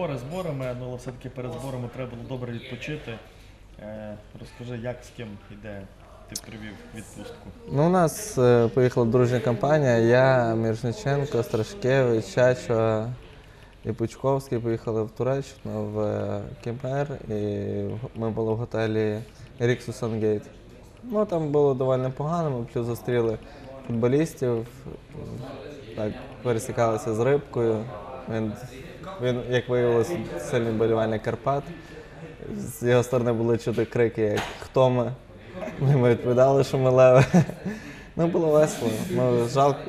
збори зборами, ну, але все-таки перед зборами треба було добре відпочити. Е, розкажи, як з ким йде, ти привів відпустку. Ну, у нас е, поїхала дружня компанія. Я, Мірошниченко, Страшкевич, Чачо і Пучковський поїхали в Туреччину в е, Кемер. І ми були в готелі Ріксу Сангейт. Ну, там було доволі непогано, ми плюс зустріли футболістів, так, пересікалися з рибкою. Він, він як виявилося, сильний болівальник Карпат. З його сторони були чути крики, як хто ми. Ми відповідали, що ми леви. Ну, було весело. Ну, жалко,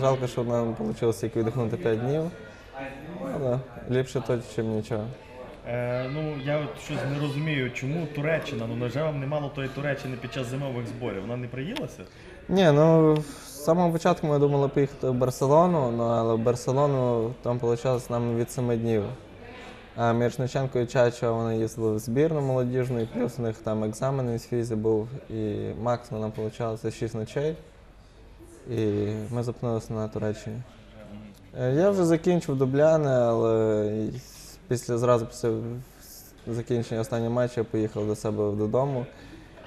жалко, що нам вийшло тільки віддихнути 5 днів. Але ліпше то, ніж нічого. Е, ну, я от щось не розумію, чому Туреччина? Ну, невже вам немало тої Туреччини під час зимових зборів? Вона не приїлася? Ні, ну самого початку ми думали поїхати в Барселону, ну, але в Барселону там вийшло нам від 7 днів. А Міршниченко і Чачо вони їздили в збірну молодіжну, і плюс у них там екзамен з фізі був, і максимум нам вийшло 6 ночей. І ми зупинилися на Туреччині. Е, Я вже закінчив дубляни, але після зразу після закінчення останнього матчу я поїхав до себе додому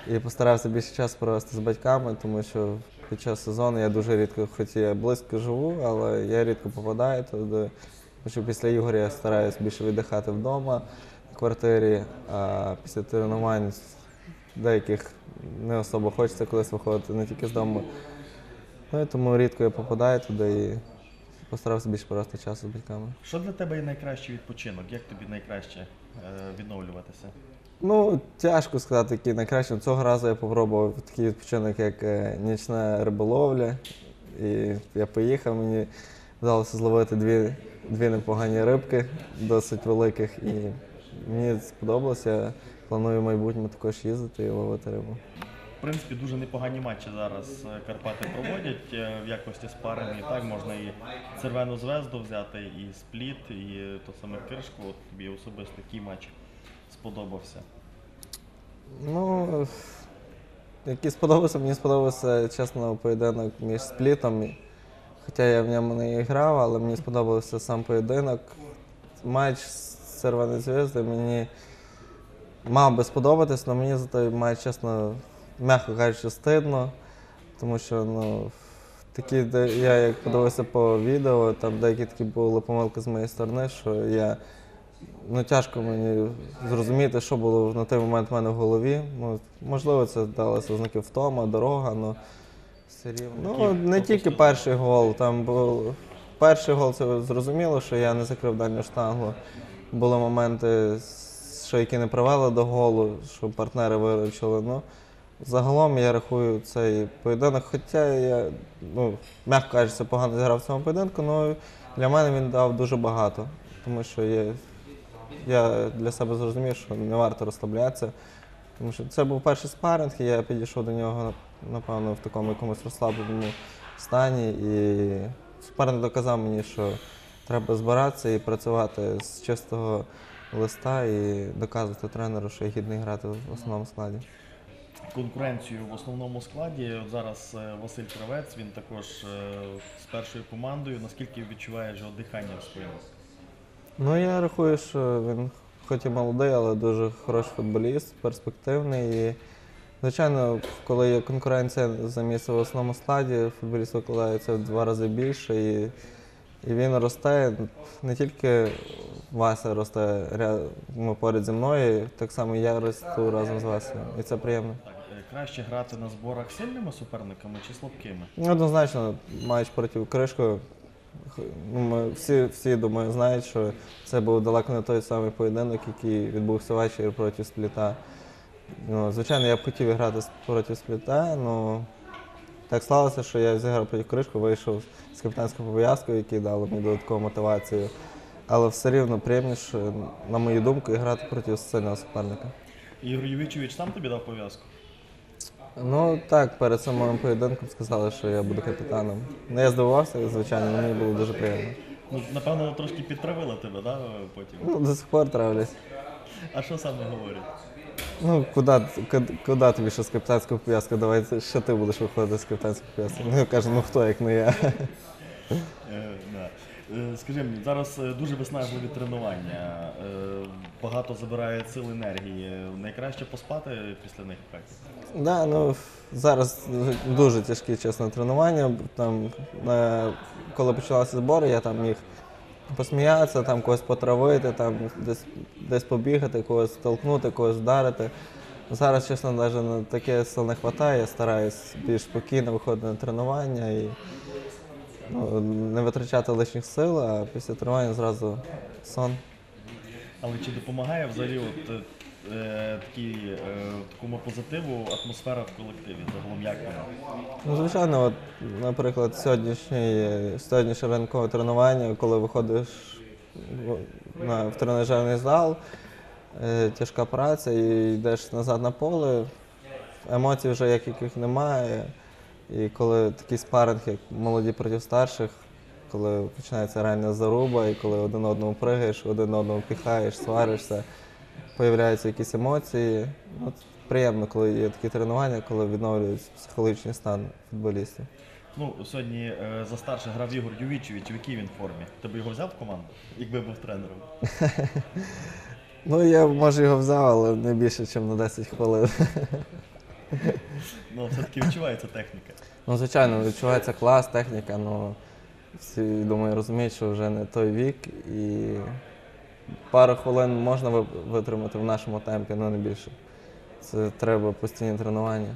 і постарався більше часу провести з батьками, тому що під час сезону я дуже рідко, хоч я близько живу, але я рідко попадаю туди. Що після Ігоря я стараюся більше віддихати вдома в квартирі, а після тренувань деяких не особо хочеться колись виходити не тільки з дому. Ну і тому рідко я попадаю туди і постарався більше провести часу з батьками. Що для тебе є найкращий відпочинок? Як тобі найкраще е, відновлюватися? Ну, тяжко сказати, який найкраще. Цього разу я спробував такий відпочинок, як е, нічна риболовля. І я поїхав, мені вдалося зловити дві, дві непогані рибки, досить великих. І мені сподобалося. Я планую в майбутньому також їздити і ловити рибу. В принципі, дуже непогані матчі зараз е, Карпати проводять е, в якості спарингу. Так можна і Червену звезду взяти, і спліт, і то саме Киршку. От тобі особисто який матч сподобався. Ну, який сподобався, мені сподобався, чесно, поєдинок між сплітом. Хоча я в ньому не грав, але мені сподобався сам поєдинок. Матч з Червоною зв'язкою мені мав би сподобатись, але мені за той матч, чесно, м'яко кажучи, стидно. Тому що ну, такі, де я як подивився по відео, там деякі такі були помилки з моєї сторони, що я ну, тяжко мені зрозуміти, що було на той момент в мене в голові. Ну, можливо, це далося ознаки втома, дорога, але все рівно. Ну, не тільки перший гол. Там був перший гол, це зрозуміло, що я не закрив дальню штангу. Були моменти, що які не привели до голу, що партнери виручили. Ну, загалом я рахую цей поєдинок, хоча я, ну, м'яко кажучи, погано зіграв в цьому поєдинку, але для мене він дав дуже багато. Тому що є я для себе зрозумів, що не варто розслаблятися. Тому що це був перший спаринг, і я підійшов до нього, напевно, в такому якомусь розслабленому стані. І спаринг доказав мені, що треба збиратися і працювати з чистого листа і доказувати тренеру, що я гідний грати в основному складі. Конкуренцію в основному складі. От зараз е, Василь Кравець, він також е, з першою командою. Наскільки відчуваєш його дихання в спину? Ну, я рахую, що він хоч і молодий, але дуже хороший футболіст, перспективний. І, звичайно, коли є конкуренція за місце в основному складі, футболіст викладається в два рази більше. І, і він росте, не тільки Вася росте ря- ну, поряд зі мною, так само і я росту разом з Васею. І це приємно. Е, краще грати на зборах сильними суперниками чи слабкими? Ну, Однозначно, матч проти Кришко. х- ну, Ми всі, всі, думаю, знають, що це був далеко не той самий поєдинок, який відбувся ввечері проти спліта. Ну, звичайно, я б хотів грати проти спліта, але так сталося, що я зіграв проти Кришко, вийшов з капітанською пов'язкою, який дало мені додаткову мотивацію. Але все рівно приємніше, на мою думку, грати проти сильного суперника. Ігор Ювічович сам тобі дав пов'язку? Ну так, перед самим поєдинком сказали, що я буду капітаном. Ну я здивувався, звичайно, мені було дуже приємно. Ну, напевно, трошки підтравила тебе, да, потім. Ну, до сих пор травлюсь. А що саме говорять? Ну, куди, куди, тобі ще з капітанською пов'язкою? Давай ще ти будеш виходити з капітанською пов'язкою. Ну, я кажу, ну хто, як не я. Е. Е, Скажи мені, зараз е, дуже виснажливі тренування, багато забирає сил енергії. Найкраще поспати після них так? Да, ну, зараз дуже тяжкі, чесно, тренування. Там, коли почалися збори, я там міг посміятися, там когось потравити, там десь, десь побігати, когось толкнути, когось вдарити. Зараз, чесно, навіть на таке сил не вистачає, я стараюсь більш спокійно виходити на тренування і ну, не витрачати лишніх сил, а після тренування зразу сон. Але чи допомагає взагалі от, е, такі, е, такому позитиву атмосфера в колективі? Загалом як вона? Ну, звичайно, от, наприклад, сьогоднішнє, сьогоднішнє ранкове тренування, коли виходиш в- на, в тренажерний зал, е, тяжка праця і йдеш назад на поле, емоцій вже як яких немає. І коли такий спаринг, як молоді проти старших, коли починається реальна заруба, і коли один одному пригаєш, один одному піхаєш, сваришся, появляються якісь емоції. От, приємно, коли є такі тренування, коли відновлюється психологічний стан футболістів. Ну, сьогодні е, за старших грав Ігор Ювічевич, в якій він формі? Ти б його взяв в команду, якби був тренером? Ну, я може його взяв, але не більше, ніж на 10 хвилин. Ну, все-таки відчувається техніка. Ну, звичайно, відчувається клас, техніка, але всі, думаю, розуміють, що вже не той вік і пару хвилин можна витримати в нашому темпі, але не більше. Це треба постійні тренування.